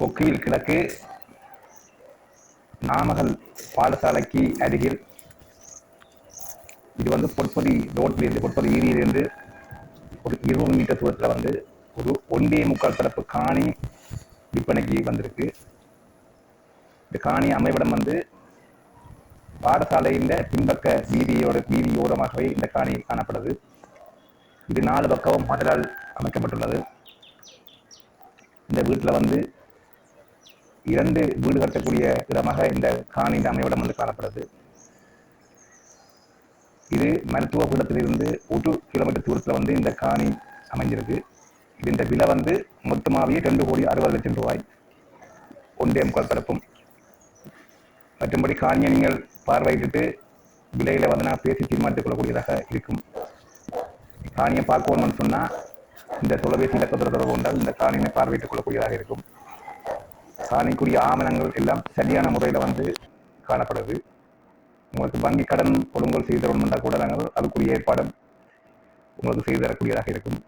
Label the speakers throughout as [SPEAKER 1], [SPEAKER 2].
[SPEAKER 1] கொக்கியில் கிழக்கு நாமக்கல் பாடசாலைக்கு அருகில். இது வந்து பொற்பதி ரோட்லேருந்து பொற்பதி வீதியிலிருந்து ஒரு இருபது மீட்டர் தூரத்தில் வந்து ஒரு ஒன்றே முக்கால் பரப்பு காணி விற்பனைக்கு வந்திருக்கு. இந்த காணி அமைவிடம் வந்து பாடசாலையின் பின்பக்க வீதியோட வீதியோரமாகவே இந்த காணி காணப்படுது. இது நாலு பக்கமும் மதலால் அமைக்கப்பட்டுள்ளது. இந்த வீட்டில் வந்து இரண்டு வீடு கட்டக்கூடிய இடமாக இந்த காணி அமைவிடம் வந்து காணப்படுது. இது மருத்துவ பீடத்திலிருந்து ஒரு கிலோமீட்டர் தூரத்தில் வந்து இந்த காணி அமைஞ்சிருக்கு. இது இந்த விலை வந்து மொத்தமாகவே ரெண்டு கோடி அறுபது லட்சம் ரூபாய். ஒன்றே முக்கால் பரப்பும். மற்றும்படி காணியை நீங்கள் பார்வையிட்டு விலையில் வந்து நான் பேசி தீர்மானித்துக் கொள்ளக்கூடியதாக இருக்கும். காணியை பார்க்கணும்னு சொன்னால் இந்த தொலைபேசி இலக்கத்தில் தொடர்பு கொண்டால் இந்த காணியை பார்வையிட்டுக் கொள்ளக்கூடியதாக இருக்கும். காணிக்குரிய ஆவணங்கள் எல்லாம் சரியான முறையில் வந்து காணப்படுது. உங்களுக்கு வங்கி கடன் கொள்முதல் செய்து தரணும்னா கூட நாங்கள் அதுக்குரிய ஏற்பாடும் உங்களுக்கு செய்து தரக்கூடியதாக இருக்கும்.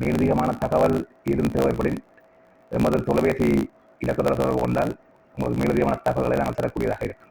[SPEAKER 1] மேலதிகமான தகவல் ஏதும் தேவைப்படும். எமது தொலைபேசி இலக்கத்தில் தொடர்பு கொண்டால் உங்களுக்கு மேலதிகமான தகவல்களை நாங்கள் தரக்கூடியதாக இருக்கும்.